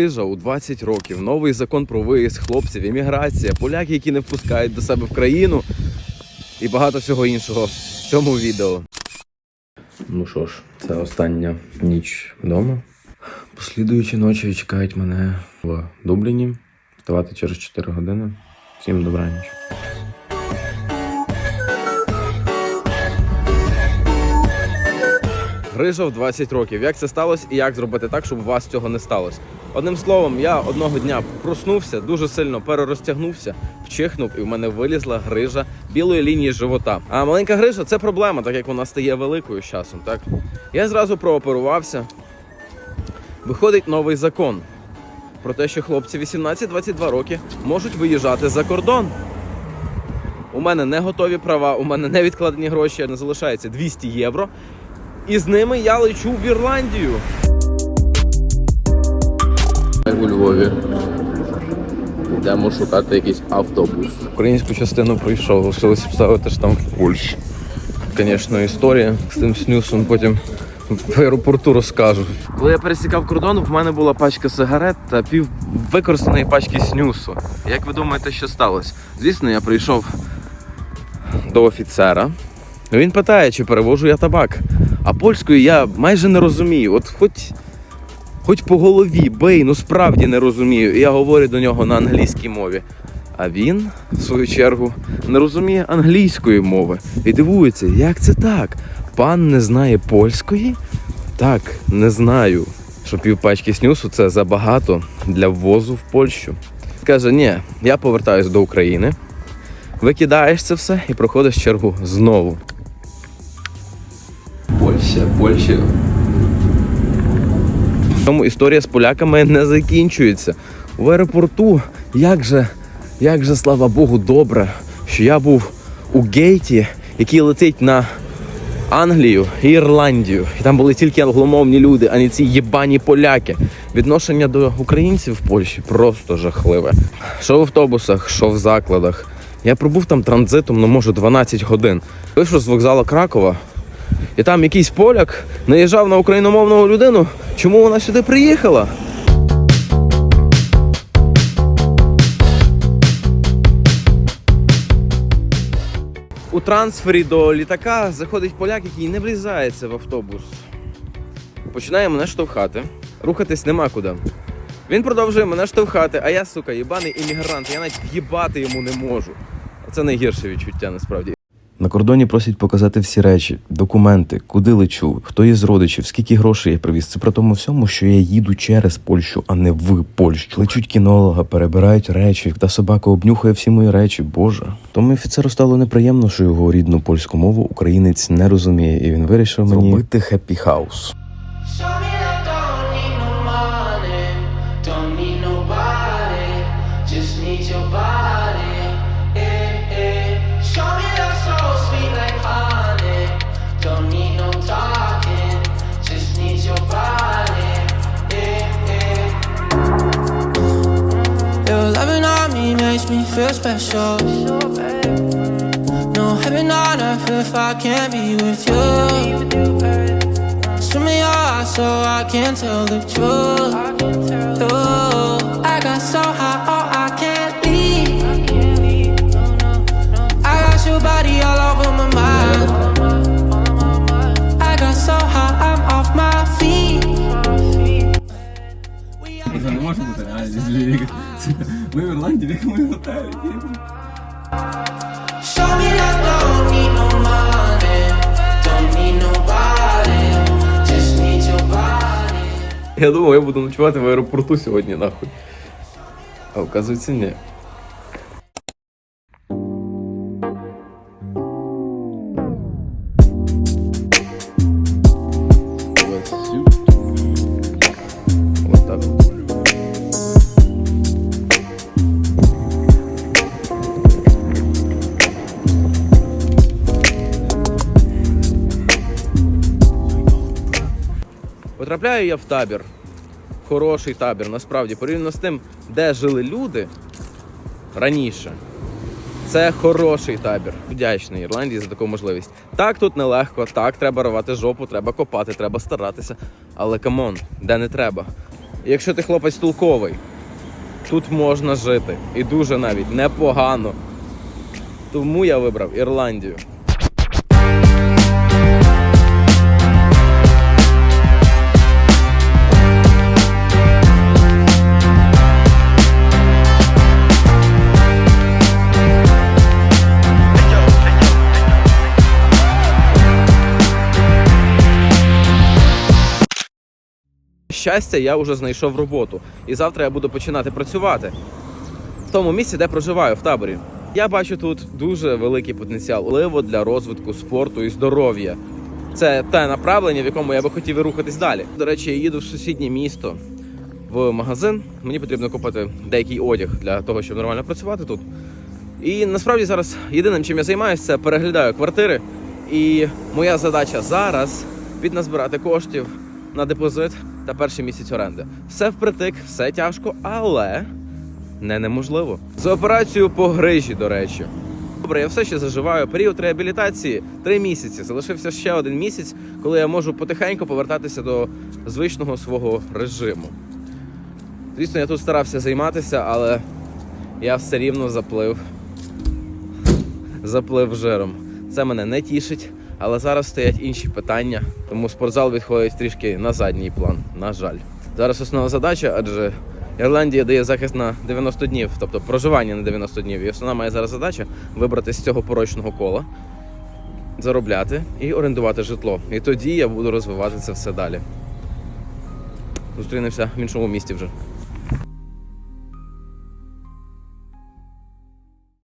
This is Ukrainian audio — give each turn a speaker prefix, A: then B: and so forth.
A: Крижа у 20 років, новий закон про виїзд хлопців, імміграція, поляки, які не впускають до себе в країну і багато всього іншого в цьому відео. Ну що ж, це остання ніч вдома. Послідуючі ночі чекають мене в Дубліні. Вставати через 4 години. Всім добраніч. Грижа в 20 років. Як це сталося і як зробити так, щоб у вас цього не сталося? Одним словом, я одного дня проснувся, дуже сильно перерозтягнувся, вчихнув, і в мене вилізла грижа білої лінії живота. А маленька грижа це проблема, так як вона стає великою з часом. Так я зразу прооперувався. Виходить новий закон про те, що хлопці 18-22 роки можуть виїжджати за кордон. У мене не готові права, у мене не відкладені гроші, не залишається 200 євро. І з ними я лечу в Ірландію. У Львові. Йдемо шукати якийсь автобус. Українську частину пройшов, лишилося вставити штамп в Польщі. Звісно, історія з тим снюсом потім в аеропорту розкажу. Коли я пересікав кордон, в мене була пачка сигарет та пів використаної пачки снюсу. Як ви думаєте, що сталося? Звісно, я прийшов до офіцера. Він питає, чи перевожу я табак. А польською я майже не розумію. От хоч, хоч по голові бей, ну справді не розумію. І я говорю до нього на англійській мові. А він, в свою чергу, не розуміє англійської мови і дивується, як це так? Пан не знає польської? Так, не знаю. Що півпачки снюсу це забагато для ввозу в Польщу. Каже, ні, я повертаюсь до України. Викидаєш це все і проходиш чергу знову. Польща, Польща. Тому історія з поляками не закінчується. В аеропорту, як же, як же, слава Богу, добре, що я був у гейті, який летить на Англію і Ірландію. І там були тільки англомовні люди, а не ці єбані поляки. Відношення до українців в Польщі просто жахливе. Що в автобусах, що в закладах. Я пробув там транзитом, ну може 12 годин. Вийшов з вокзалу Кракова, і там якийсь поляк наїжджав на україномовну людину. Чому вона сюди приїхала? У трансфері до літака заходить поляк, який не влізається в автобус. Починає мене штовхати. Рухатись нема куди. Він продовжує мене штовхати, а я, сука, єбаний іммігрант, я навіть в'їбати йому не можу. Це найгірше відчуття насправді. На кордоні просять показати всі речі, документи, куди лечу, хто є з родичів, скільки грошей я привіз. Це при тому всьому, що я їду через Польщу, а не в Польщу. Лечуть кінолога, перебирають речі, та собака обнюхає всі мої речі. Боже. Тому офіцеру стало неприємно, що його рідну польську мову українець не розуміє, і він вирішив мені зробити хеппі хаус.
B: Special. No heaven on earth if I can't be with you. Swim in your eyes so I can tell the truth. Ooh, I got so high, oh, I can't leave. I got your body all over my mind. I got so high, I'm off my feet. We are
C: Це не може бути реально. Ми в Ірландії, в якому готелі.
B: Show me that don't need no money, don't need nobody, just need your body.
A: Я думав, я буду ночувати в аеропорту сьогодні, нахуй. А оказується, ні. Вот так. Потрапляю я в табір. Хороший табір, насправді, порівняно з тим, де жили люди раніше. Це хороший табір. Вдячний Ірландії за таку можливість. Так тут нелегко, так треба рвати жопу, треба копати, треба старатися. Але камон, де не треба. Якщо ти хлопець толковий, тут можна жити. І дуже навіть непогано. Тому я вибрав Ірландію. Щастя, я вже знайшов роботу. І завтра я буду починати працювати в тому місці, де проживаю, в таборі. Я бачу тут дуже великий потенціал, особливо для розвитку спорту і здоров'я. Це те направлення, в якому я би хотів і рухатись далі. До речі, я їду в сусіднє місто в магазин. Мені потрібно купити деякий одяг для того, щоб нормально працювати тут. І насправді зараз єдиним, чим я займаюся, це переглядаю квартири. І моя задача зараз підназбирати коштів на депозит та перший місяць оренди. Все впритик, все тяжко, але не неможливо. За операцію по грижі, до речі. Добре, я все ще заживаю. Період реабілітації три місяці. Залишився ще один місяць, коли я можу потихеньку повертатися до звичного свого режиму. Звісно, я тут старався займатися, але я все рівно заплив. Заплив жиром. Це мене не тішить, але зараз стоять інші питання, тому спортзал відходить трішки на задній план. На жаль. Зараз основна задача, адже Ірландія дає захист на 90 днів, тобто проживання на 90 днів. І основна моя зараз задача вибрати з цього порочного кола, заробляти і орендувати житло. І тоді я буду розвивати це все далі. Зустрінемося в іншому місті вже.